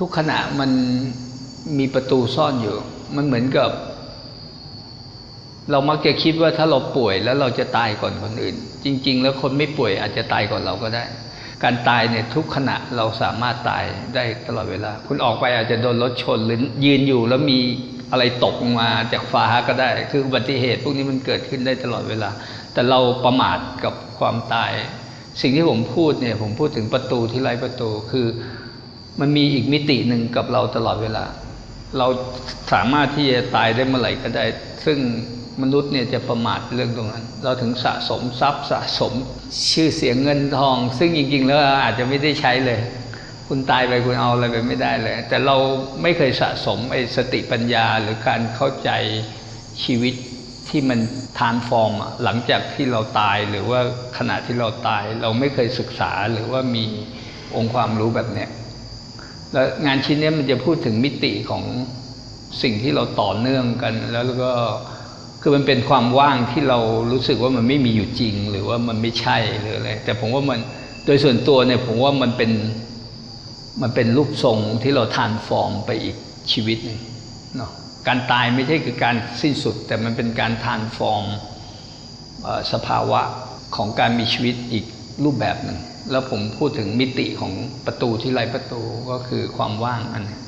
ทุกขณะมันมีประตูซ่อนอยู่ มันเหมือนกับ เรามักจะคิดว่าถ้าเราป่วยแล้วเราจะตายก่อนคนอื่น จริง ๆ แล้วคนไม่ป่วยอาจจะตายก่อนเราก็ได้ การตายเนี่ยทุกขณะเราสามารถตายได้ตลอดเวลา คุณออกไปอาจจะโดนรถชนหรือยืนอยู่แล้วมีอะไรตกมาจากฟ้าก็ได้ คืออุบัติเหตุ พวกนี้มันเกิดขึ้นได้ตลอดเวลา แต่เราประมาทกับความตาย สิ่งที่ผมพูดเนี่ยผมพูดถึงประตูที่ไร้ประตูคือ มันมีอีกมิติหนึ่งกับเราตลอดเวลา เราสามารถที่จะตายได้เมื่อไหร่ก็ได้ ซึ่งมนุษย์เนี่ยจะประมาทเรื่องตรงนั้น เราถึงสะสมทรัพย์สะสม ชื่อเสียงเงินทอง ซึ่งจริง ๆ แล้วอาจจะไม่ได้ใช้เลย คุณตายไปคุณเอาอะไรไปไม่ได้เลย แต่เราไม่เคยสะสมไอ้สติปัญญาหรือการเข้าใจชีวิตที่มันทานฟอร์มหลังจากที่เราตายหรือว่าขณะที่เราตาย เราไม่เคยศึกษาหรือว่ามีองค์ความรู้แบบเนี้ย แล้วงานชิ้นนี้มันจะพูดถึงมิติของสิ่งที่เราต่อเนื่องกัน แล้วก็คือมันเป็นความว่างที่เรารู้สึกว่ามันไม่มีอยู่จริง หรือว่ามันไม่ใช่หรืออะไรแต่ผมว่ามันโดยส่วนตัวเนี่ยผมว่ามันเป็นมันเป็นรูปทรงที่เราทานฟอร์มไปอีกชีวิตหนึ่งเนาะการตายไม่ใช่คือการสิ้นสุด แต่มันเป็นการทานฟอร์มสภาวะของการมีชีวิตอีก รูปแบบหนึ่งแล้วผมพูดถึงมิติของประตูที่ไรประตูก็คือความว่างอันนี้